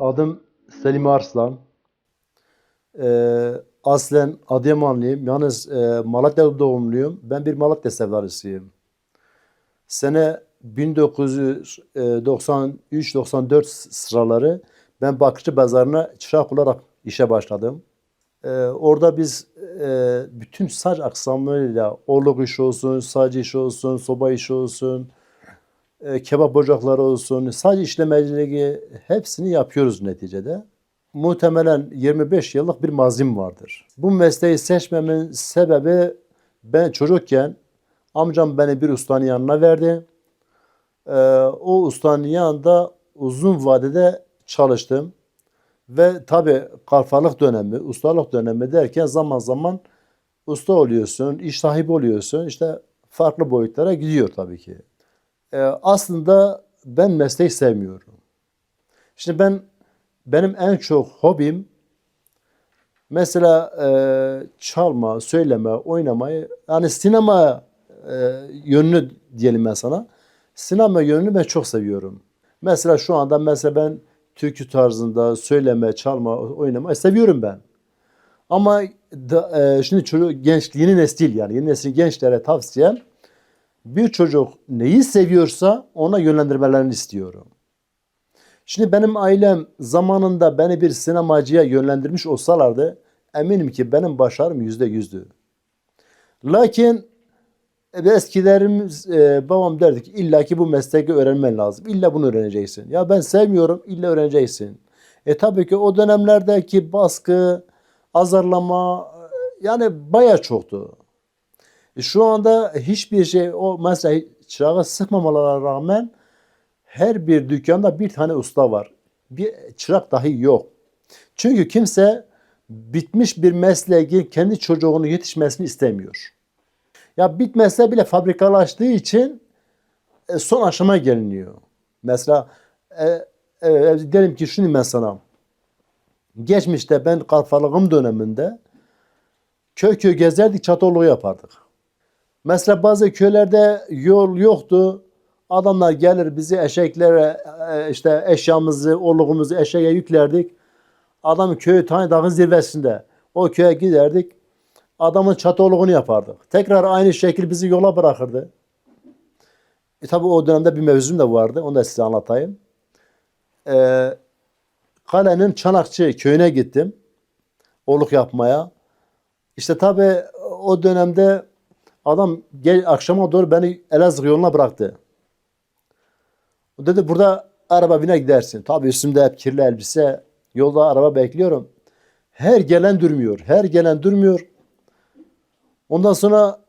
Adım Selim Arslan. Ee, aslen Adıyamanlıyım. Yalnız e, Malatya doğumluyum. Ben bir Malatya sevdalısıyım. Sene 1993-94 sıraları ben Bakırcı Pazarı'na çırak olarak işe başladım. Ee, orada biz e, bütün saç aksamlarıyla orluk işi olsun, saç işi olsun, soba işi olsun, e, kebap ocakları olsun, saç işlemeciliği hepsini yapıyoruz neticede. Muhtemelen 25 yıllık bir mazim vardır. Bu mesleği seçmemin sebebi ben çocukken amcam beni bir ustanın yanına verdi. Ee, o ustanın yanında uzun vadede çalıştım. Ve tabi kalfalık dönemi, ustalık dönemi derken zaman zaman usta oluyorsun, iş sahibi oluyorsun. İşte farklı boyutlara gidiyor tabii ki. Ee, aslında ben mesleği sevmiyorum. Şimdi ben benim en çok hobim mesela e, çalma, söyleme, oynamayı yani sinema e, yönünü diyelim ben sana. Sinema yönünü ben çok seviyorum. Mesela şu anda mesela ben türkü tarzında söyleme, çalma, oynamayı seviyorum ben. Ama da, e, şimdi çocuk genç yeni nesil yani yeni nesil gençlere tavsiyem bir çocuk neyi seviyorsa ona yönlendirmelerini istiyorum. Şimdi benim ailem zamanında beni bir sinemacıya yönlendirmiş olsalardı eminim ki benim başarım yüzde yüzdü. Lakin e, eskilerimiz e, babam derdi ki illa ki bu mesleği öğrenmen lazım. İlla bunu öğreneceksin. Ya ben sevmiyorum illa öğreneceksin. E tabii ki o dönemlerdeki baskı, azarlama e, yani baya çoktu. E, şu anda hiçbir şey o mesela çırağı sıkmamalara rağmen her bir dükkanda bir tane usta var. Bir çırak dahi yok. Çünkü kimse bitmiş bir mesleği kendi çocuğunun yetişmesini istemiyor. Ya bitmese bile fabrikalaştığı için e, son aşama geliniyor. Mesela e, e, diyelim ki şunu ben sana. Geçmişte ben kalfalığım döneminde köy köy gezerdik çatoloğu yapardık. Mesela bazı köylerde yol yoktu. Adamlar gelir bizi eşeklere e, işte eşyamızı, orluğumuzu eşeğe yüklerdik. Adam köy tane dağın zirvesinde. O köye giderdik. Adamın çatoloğunu yapardık. Tekrar aynı şekil bizi yola bırakırdı. E tabi o dönemde bir mevzum da vardı. Onu da size anlatayım. E, kalenin Çanakçı köyüne gittim. Oluk yapmaya. İşte tabi o dönemde adam gel akşama doğru beni Elazığ yoluna bıraktı. O dedi burada araba bine gidersin. Tabi üstümde hep kirli elbise. Yolda araba bekliyorum. Her gelen durmuyor. Her gelen durmuyor. Ondan sonra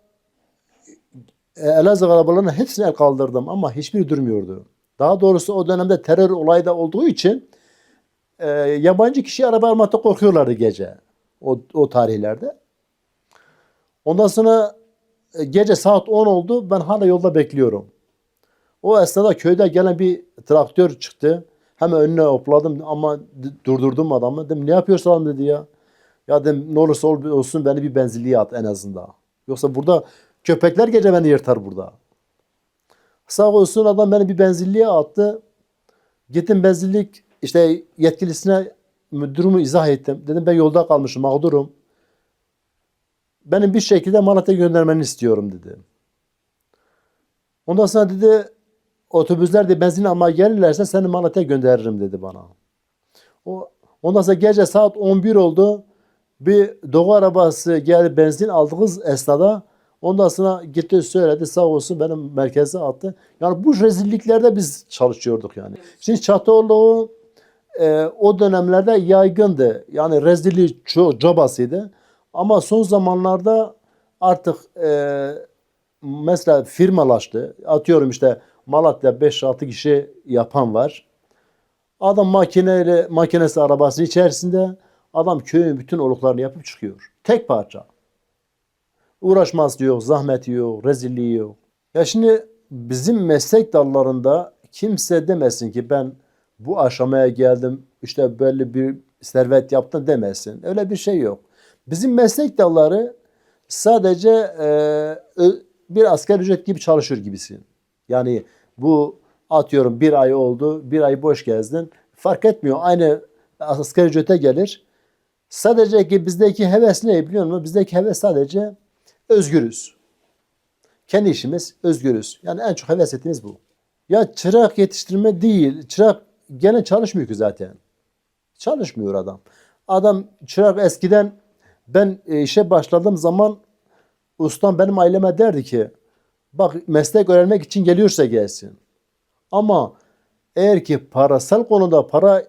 e, Elazığ arabalarının hepsini el kaldırdım ama hiçbir durmuyordu. Daha doğrusu o dönemde terör olayı da olduğu için e, yabancı kişi araba almakta korkuyorlardı gece. O, o tarihlerde. Ondan sonra gece saat 10 oldu. Ben hala yolda bekliyorum. O esnada köyde gelen bir traktör çıktı. Hemen önüne hopladım ama durdurdum adamı. Dedim ne yapıyorsun adam dedi ya. Ya dedim ne olursa olsun beni bir benzinliğe at en azından. Yoksa burada köpekler gece beni yırtar burada. Sağ olsun adam beni bir benzinliğe attı. Gittim benzinlik işte yetkilisine durumu izah ettim. Dedim ben yolda kalmışım mağdurum. Benim bir şekilde Malatya'ya göndermeni istiyorum dedi. Ondan sonra dedi otobüsler de benzin almaya gelirlerse seni Malatya'ya gönderirim dedi bana. O, ondan sonra gece saat 11 oldu. Bir doğu arabası geldi benzin aldığımız esnada ondan sonra gitti söyledi sağ olsun benim merkeze attı. Yani bu rezilliklerde biz çalışıyorduk yani. Şimdi Çatıoğlu e, o dönemlerde yaygındı. Yani rezillik çok cabasıydı. Ama son zamanlarda artık e, mesela firmalaştı. Atıyorum işte Malatya 5-6 kişi yapan var. Adam makineyle makinesi arabası içerisinde adam köyün bütün oluklarını yapıp çıkıyor. Tek parça. Uğraşması yok, zahmeti yok, rezilliği yok. Ya şimdi bizim meslek dallarında kimse demesin ki ben bu aşamaya geldim işte belli bir servet yaptım demesin. Öyle bir şey yok. Bizim meslek dalları sadece e, bir asker ücret gibi çalışır gibisin. Yani bu atıyorum bir ay oldu, bir ay boş gezdin Fark etmiyor. Aynı asgari ücrete gelir. Sadece ki bizdeki heves ne biliyor musun? Bizdeki heves sadece özgürüz. Kendi işimiz özgürüz. Yani en çok heves ettiğimiz bu. Ya çırak yetiştirme değil. Çırak gene çalışmıyor ki zaten. Çalışmıyor adam. Adam çırak eskiden ben e, işe başladığım zaman ustam benim aileme derdi ki bak meslek öğrenmek için geliyorsa gelsin. Ama eğer ki parasal konuda para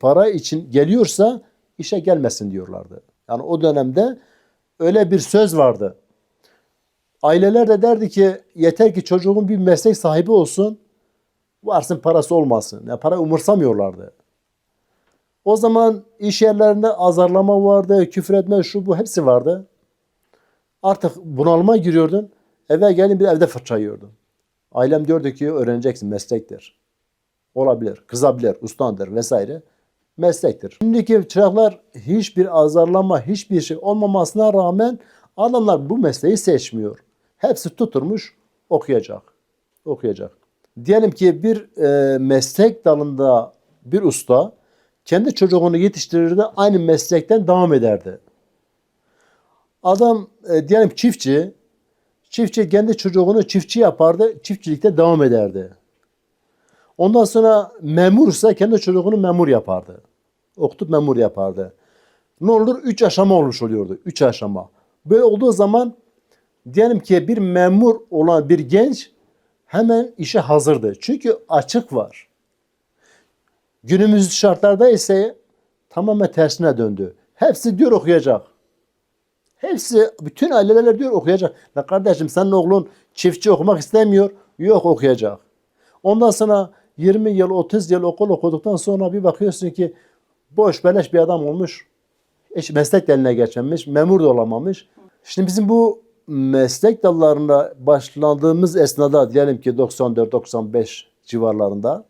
para için geliyorsa işe gelmesin diyorlardı. Yani o dönemde öyle bir söz vardı. Aileler de derdi ki yeter ki çocuğun bir meslek sahibi olsun. Varsın parası olmasın. Yani para umursamıyorlardı. O zaman iş yerlerinde azarlama vardı, küfür etme, şu bu hepsi vardı. Artık bunalıma giriyordun. Eve gelin bir de evde fırça yiyordun. Ailem diyordu ki öğreneceksin meslektir. Olabilir, kızabilir, ustandır vesaire. Meslektir. Şimdiki çıraklar hiçbir azarlama, hiçbir şey olmamasına rağmen adamlar bu mesleği seçmiyor. Hepsi tuturmuş okuyacak. Okuyacak. Diyelim ki bir e, meslek dalında bir usta kendi çocuğunu yetiştirirdi, aynı meslekten devam ederdi. Adam e, diyelim çiftçi, çiftçi kendi çocuğunu çiftçi yapardı, çiftçilikte devam ederdi. Ondan sonra memursa kendi çocuğunu memur yapardı. Okutup memur yapardı. Ne olur? Üç aşama olmuş oluyordu. Üç aşama. Böyle olduğu zaman diyelim ki bir memur olan bir genç hemen işe hazırdı. Çünkü açık var. Günümüz şartlarda ise tamamen tersine döndü. Hepsi diyor okuyacak. Hepsi, bütün aileler diyor okuyacak. La kardeşim senin oğlun çiftçi okumak istemiyor. Yok okuyacak. Ondan sonra 20 yıl, 30 yıl okul okuduktan sonra bir bakıyorsun ki boş beleş bir adam olmuş. Hiç meslek eline geçmemiş, memur da olamamış. Şimdi bizim bu meslek dallarında başladığımız esnada diyelim ki 94-95 civarlarında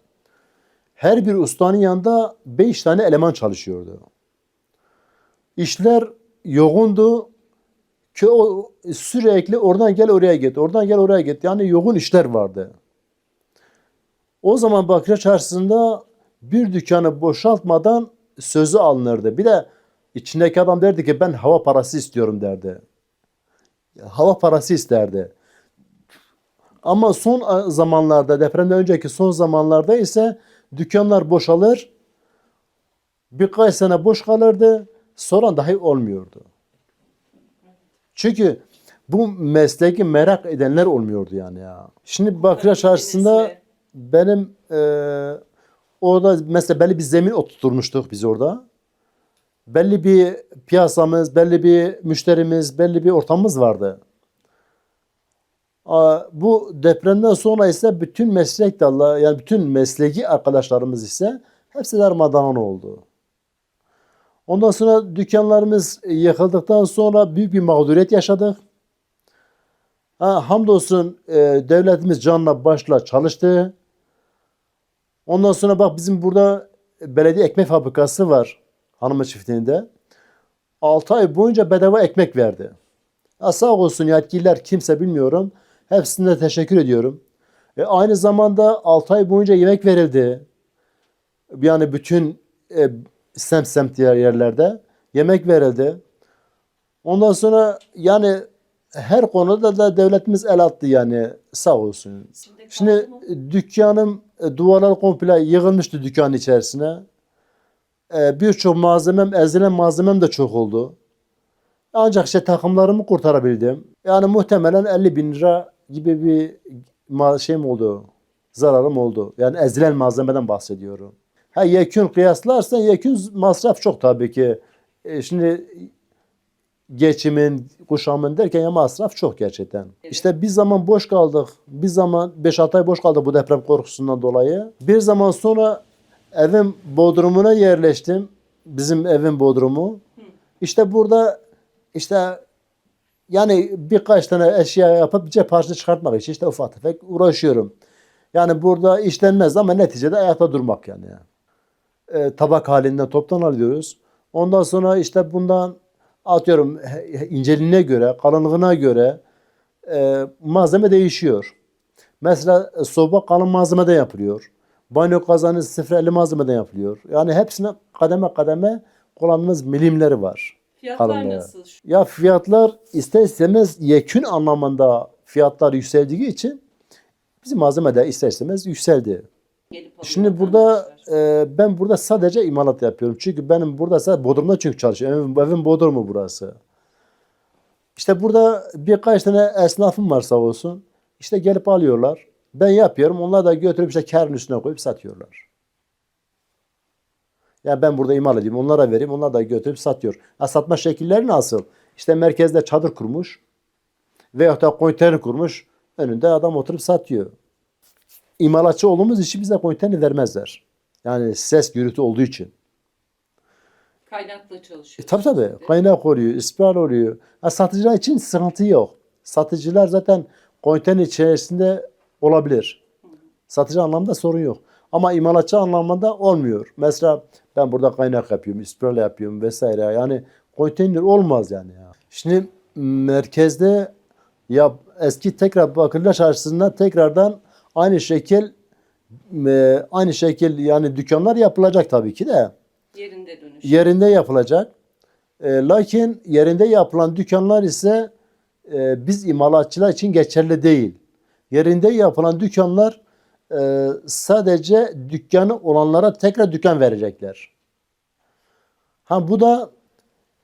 her bir ustanın yanında 5 tane eleman çalışıyordu. İşler yoğundu. Ki o sürekli oradan gel oraya git, oradan gel oraya git. Yani yoğun işler vardı. O zaman Bakırköy Çarşısı'nda bir dükkanı boşaltmadan sözü alınırdı. Bir de içindeki adam derdi ki ben hava parası istiyorum derdi. Hava parası isterdi. Ama son zamanlarda depremden önceki son zamanlarda ise dükkanlar boşalır. Birkaç sene boş kalırdı. Sonra dahi olmuyordu. Çünkü bu mesleği merak edenler olmuyordu yani ya. Şimdi Bakırköy Çarşısı'nda benim e, orada mesela belli bir zemin oturtmuştuk biz orada. Belli bir piyasamız, belli bir müşterimiz, belli bir ortamımız vardı. Bu depremden sonra ise bütün meslek dalları, yani bütün mesleki arkadaşlarımız ise hepsi darmadağın oldu. Ondan sonra dükkanlarımız yıkıldıktan sonra büyük bir mağduriyet yaşadık. Ha, hamdolsun e, devletimiz canla başla çalıştı. Ondan sonra bak bizim burada belediye ekmek fabrikası var hanımı çiftliğinde. 6 ay boyunca bedava ekmek verdi. Ya sağ olsun yetkililer kimse bilmiyorum. Hepsine de teşekkür ediyorum. E, aynı zamanda 6 ay boyunca yemek verildi. Yani bütün e, semt semt diğer yerlerde yemek verildi. Ondan sonra yani her konuda da devletimiz el attı yani sağ olsun. Şimdi dükkanım e, duvarlar komple yığılmıştı dükkanın içerisine. E, Birçok malzemem, ezilen malzemem de çok oldu. Ancak işte takımlarımı kurtarabildim. Yani muhtemelen 50 bin lira gibi bir ma- şeyim oldu. Zararım oldu. Yani ezilen malzemeden bahsediyorum. Ha yekün kıyaslarsan yekün masraf çok tabii ki. E, şimdi geçimin, kuşamın derken ya masraf çok gerçekten. İşte bir zaman boş kaldık. Bir zaman 5-6 ay boş kaldık bu deprem korkusundan dolayı. Bir zaman sonra evin bodrumuna yerleştim. Bizim evin bodrumu. İşte burada işte yani birkaç tane eşya yapıp cep harcını çıkartmak için işte ufak tefek uğraşıyorum. Yani burada işlenmez ama neticede ayakta durmak yani. E, tabak halinde toptan alıyoruz. Ondan sonra işte bundan atıyorum inceliğine göre, kalınlığına göre e, malzeme değişiyor. Mesela soba kalın malzemeden yapılıyor. Banyo kazanı 0.50 malzemeden yapılıyor. Yani hepsine kademe kademe kullandığımız milimleri var. Fiyatlar nasıl? Ya fiyatlar ister istemez yekün anlamında fiyatlar yükseldiği için bizim malzeme de ister istemez yükseldi. Şimdi burada e, ben burada sadece imalat yapıyorum. Çünkü benim burada sadece Bodrum'da çünkü çalışıyorum. Evim, evim Bodrum'u burası. İşte burada birkaç tane esnafım var sağ olsun. İşte gelip alıyorlar. Ben yapıyorum. Onlar da götürüp işte karın üstüne koyup satıyorlar. Ya ben burada imal edeyim, onlara vereyim, onlar da götürüp satıyor. Ha, satma şekilleri nasıl? İşte merkezde çadır kurmuş veyahut da konteyner kurmuş. Önünde adam oturup satıyor. İmalatçı olduğumuz için bize konteyner vermezler. Yani ses gürültü olduğu için. Kaynakla E, çalışıyor. tabii tabii. Kaynak oluyor, ispahr oluyor. Ha, satıcılar için sıkıntı yok. Satıcılar zaten konteyner içerisinde olabilir. Satıcı anlamda sorun yok. Ama imalatçı anlamında olmuyor. Mesela ben burada kaynak yapıyorum, ispahr yapıyorum vesaire. Yani konteyner olmaz yani. Ya. Şimdi merkezde ya eski tekrar Bakırlar Çarşısı'nda tekrardan aynı şekil e, aynı şekil yani dükkanlar yapılacak tabii ki de Yerinde dönüş. yerinde yapılacak. E, lakin yerinde yapılan dükkanlar ise e, biz imalatçılar için geçerli değil. Yerinde yapılan dükkanlar e, sadece dükkanı olanlara tekrar dükkan verecekler. Ha bu da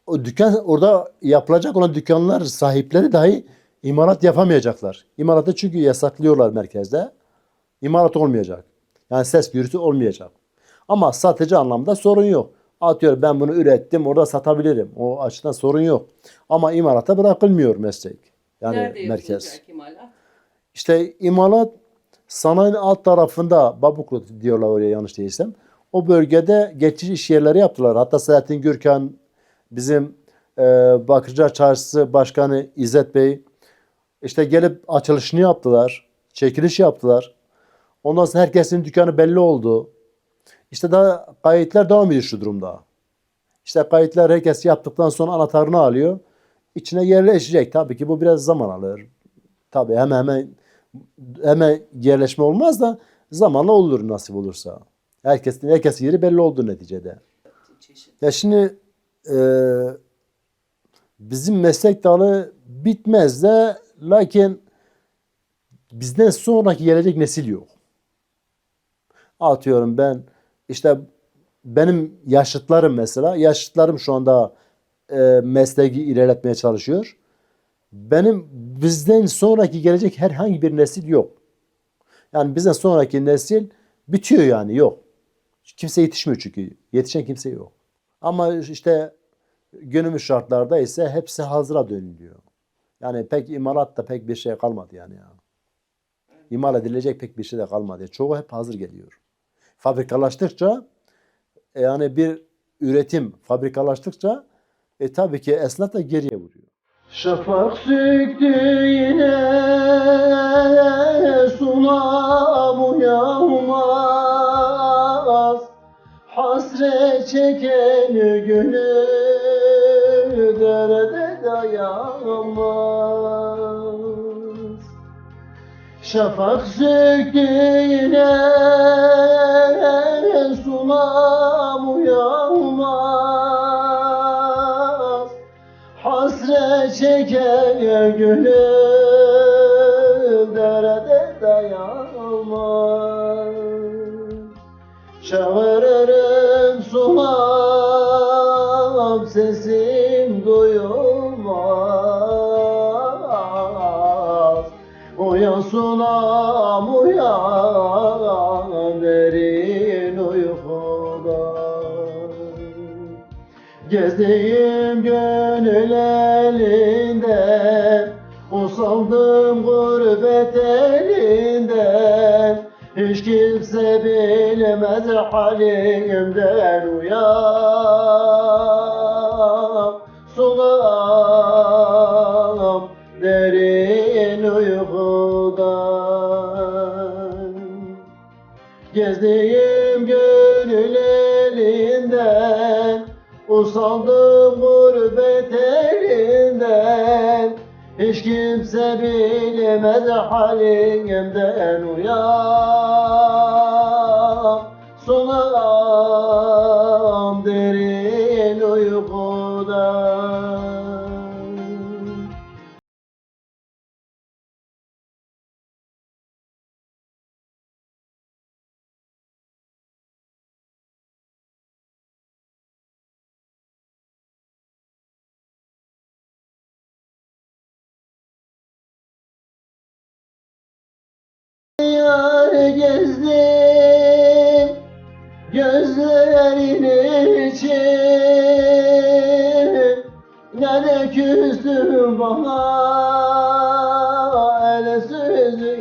o dükkan orada yapılacak olan dükkanlar sahipleri dahi imalat yapamayacaklar. İmalatı çünkü yasaklıyorlar merkezde. İmalat olmayacak. Yani ses gürültü olmayacak. Ama satıcı anlamda sorun yok. Atıyorum ben bunu ürettim orada satabilirim. O açıdan sorun yok. Ama imalata bırakılmıyor meslek. Yani Nerede merkez. imalat? İşte imalat sanayinin alt tarafında Babuklu diyorlar oraya yanlış değilsem. O bölgede geçici iş yerleri yaptılar. Hatta Selahattin Gürkan bizim e, Bakırcılar Çarşısı Başkanı İzzet Bey işte gelip açılışını yaptılar. Çekiliş yaptılar. Ondan sonra herkesin dükkanı belli oldu. İşte daha kayıtlar devam ediyor şu durumda. İşte kayıtlar herkes yaptıktan sonra anahtarını alıyor. İçine yerleşecek. Tabii ki bu biraz zaman alır. Tabii hemen hemen hemen yerleşme olmaz da zamanla olur nasip olursa. Herkesin herkesin yeri belli oldu neticede. Çeşit. Ya şimdi e, bizim meslek dalı bitmez de lakin bizden sonraki gelecek nesil yok. Atıyorum ben işte benim yaşıtlarım mesela yaşıtlarım şu anda e, mesleği ilerletmeye çalışıyor. Benim bizden sonraki gelecek herhangi bir nesil yok. Yani bizden sonraki nesil bitiyor yani yok. Kimse yetişmiyor çünkü. Yetişen kimse yok. Ama işte günümüz şartlarda ise hepsi hazıra dönülüyor. Yani pek imalatta pek bir şey kalmadı yani ya. İmal edilecek pek bir şey de kalmadı. Çoğu hep hazır geliyor. Fabrikalaştıkça yani bir üretim fabrikalaştıkça e, tabii ki esnaf da geriye vuruyor. Şafak söktü yine sulam uyanmaz. Hasret çeken gönül derde dayanmaz. Şafak söktü yine sulam uyanmaz Çeken gönül derde dayanmaz. Çağırırım sulam sesim duyulmaz. Uyan sulam uyan derin uykudan Gezdiğim gönül elinden gurbet elinden Hiç kimse bilmez halimden Uyan sulam derin uykudan Gezdiğim gönül elinden Usandım gurbet elinden Hiç kimse bilmez halimden uyan sunam derin gezdim gözlerin için Ne de küstüm bana el sözü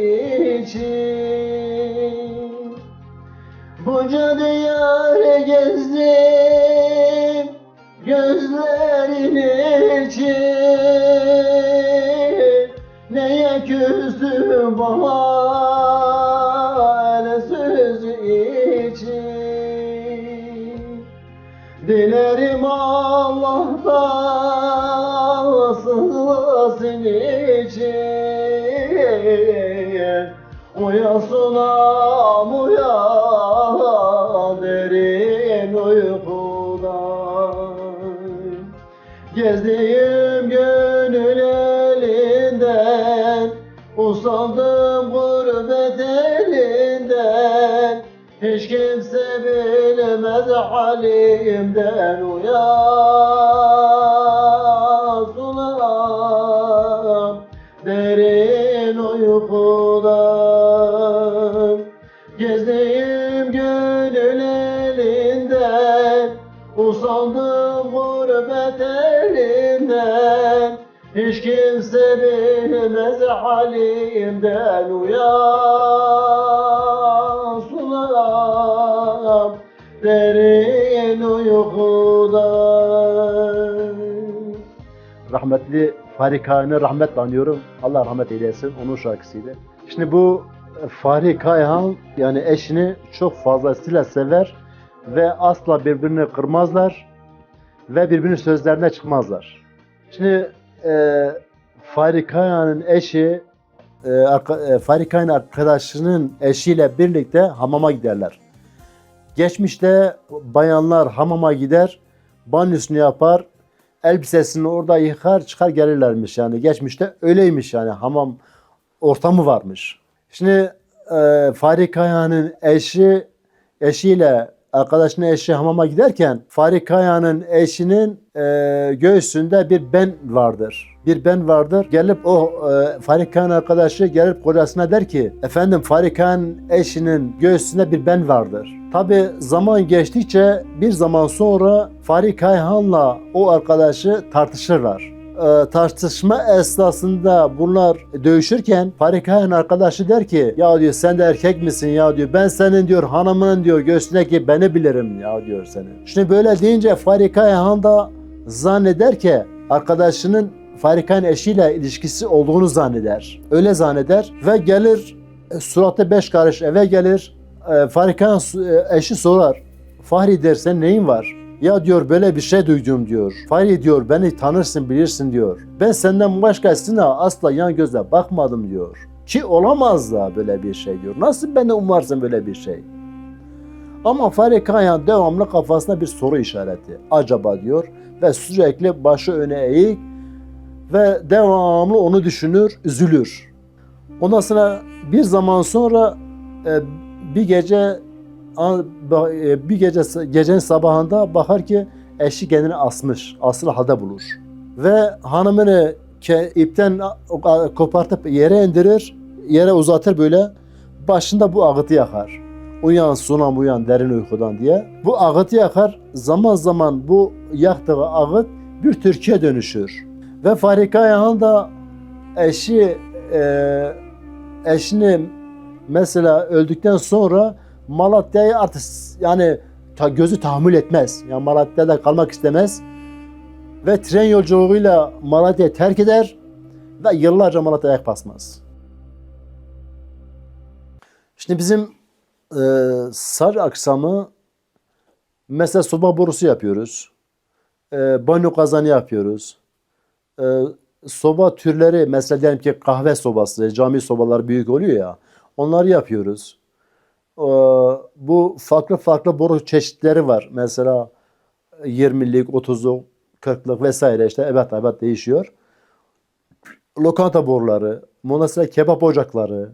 için Bunca diyar gezdim gözlerin için Neye küstüm bahane Dilerim Allah'tan sığlasın için. Uyan sunam uyan derin uykudan. Gezdiğim gönül elinden Usandım bilmez halimden Uyan sunam derin uykudan Gezdiğim gönül elinden Usandım gurbet elinden. Hiç kimse bilmez halimden Uyan derin uykudan Rahmetli Fahri Kayhan'ı rahmetle anıyorum. Allah rahmet eylesin. Onun şarkısıydı. Şimdi bu Fahri Kayhan yani eşini çok fazlasıyla sever ve asla birbirini kırmazlar ve birbirinin sözlerine çıkmazlar. Şimdi e, Fahri Kayhan'ın eşi e, e, Fahri Kayhan arkadaşının eşiyle birlikte hamama giderler. Geçmişte bayanlar hamama gider, banyosunu yapar, elbisesini orada yıkar, çıkar gelirlermiş yani. Geçmişte öyleymiş yani hamam ortamı varmış. Şimdi e, Fahri Kayhan'ın eşi eşiyle arkadaşının eşi hamama giderken Fahri Kayhan'ın eşinin e, göğsünde bir ben vardır. Bir ben vardır. Gelip o e, Fahri Kayhan arkadaşı gelip kocasına der ki efendim Fahri Kayhan eşinin göğsünde bir ben vardır. Tabi zaman geçtikçe bir zaman sonra Fahri Kayhan'la o arkadaşı tartışırlar e, tartışma esnasında bunlar dövüşürken Fahri Kayhan arkadaşı der ki ya diyor sen de erkek misin ya diyor ben senin diyor hanımının diyor göğsündeki beni bilirim ya diyor senin. Şimdi böyle deyince Fahri Kayhan da zanneder ki arkadaşının Fahri Kayhan eşiyle ilişkisi olduğunu zanneder. Öyle zanneder ve gelir e, suratı beş karış eve gelir. E, Fahri Kayhan e, eşi sorar. Fahri der sen neyin var? Ya diyor böyle bir şey duydum diyor. Fahri diyor beni tanırsın bilirsin diyor. Ben senden başkasına asla yan gözle bakmadım diyor. Ki olamaz da böyle bir şey diyor. Nasıl beni umarsın böyle bir şey? Ama Fahri Kayhan devamlı kafasına bir soru işareti. Acaba diyor ve sürekli başı öne eğik ve devamlı onu düşünür, üzülür. Ondan sonra bir zaman sonra e, bir gece e, bir gece gecenin sabahında bakar ki eşi kendini asmış, asılı halde bulur. Ve hanımını ipten kopartıp yere indirir, yere uzatır böyle. Başında bu ağıtı yakar. Uyan sunam uyan derin uykudan diye. Bu ağıtı yakar. Zaman zaman bu yaktığı ağıt bir türküye dönüşür. Ve Fahri Kayhan da eşi e, eşini mesela öldükten sonra Malatya'yı artık yani ta, gözü tahammül etmez. Yani Malatya'da kalmak istemez. Ve tren yolculuğuyla Malatya'yı terk eder ve yıllarca Malatya'ya ayak basmaz. Şimdi bizim e, saç aksamı mesela soba borusu yapıyoruz. E, banyo kazanı yapıyoruz. E, soba türleri mesela diyelim ki kahve sobası, cami sobaları büyük oluyor ya. Onları yapıyoruz. e, bu farklı farklı boru çeşitleri var. Mesela 20'lik, 30'luk, 40'lık vesaire işte evet evet değişiyor. Lokanta boruları, monastir kebap ocakları,